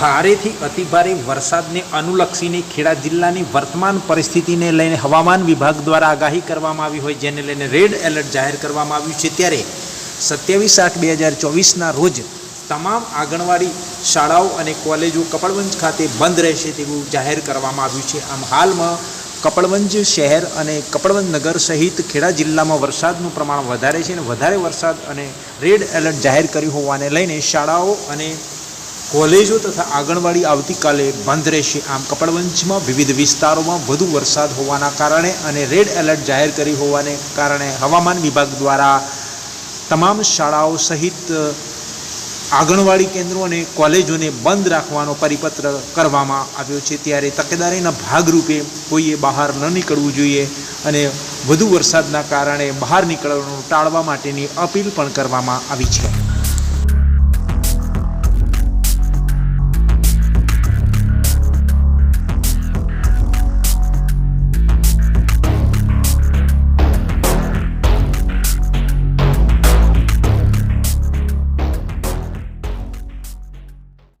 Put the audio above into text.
ભારેથી અતિભારે વરસાદને અનુલક્ષીને ખેડા જિલ્લાની વર્તમાન પરિસ્થિતિને લઈને હવામાન વિભાગ દ્વારા આગાહી કરવામાં આવી હોય જેને લઈને રેડ એલર્ટ જાહેર કરવામાં આવ્યું છે ત્યારે સત્યાવીસ આઠ બે હજાર ચોવીસના રોજ તમામ આંગણવાડી શાળાઓ અને કોલેજો કપડવંજ ખાતે બંધ રહેશે તેવું જાહેર કરવામાં આવ્યું છે. આમ હાલમાં કપડવંજ શહેર અને કપડવંજ નગર સહિત ખેડા જિલ્લામાં વરસાદનું પ્રમાણ વધારે છે અને વધારે વરસાદ અને રેડ એલર્ટ જાહેર કર્યું હોવાને લઈને શાળાઓ અને કોલેજો તથા આંગણવાડી આવતીકાલે બંધ રહેશે. આમ કપડવંજમાં વિવિધ વિસ્તારોમાં વધુ વરસાદ હોવાના કારણે અને રેડ એલર્ટ જાહેર કરી હોવાને કારણે હવામાન વિભાગ દ્વારા તમામ શાળાઓ સહિત આંગણવાડી કેન્દ્રો અને કોલેજોને બંધ રાખવાનો પરિપત્ર કરવામાં આવ્યો છે. ત્યારે તકેદારીના ભાગરૂપે કોઈએ બહાર ન નીકળવું જોઈએ અને વધુ વરસાદના કારણે બહાર નીકળવાનું ટાળવા માટેની અપીલ પણ કરવામાં આવી છે.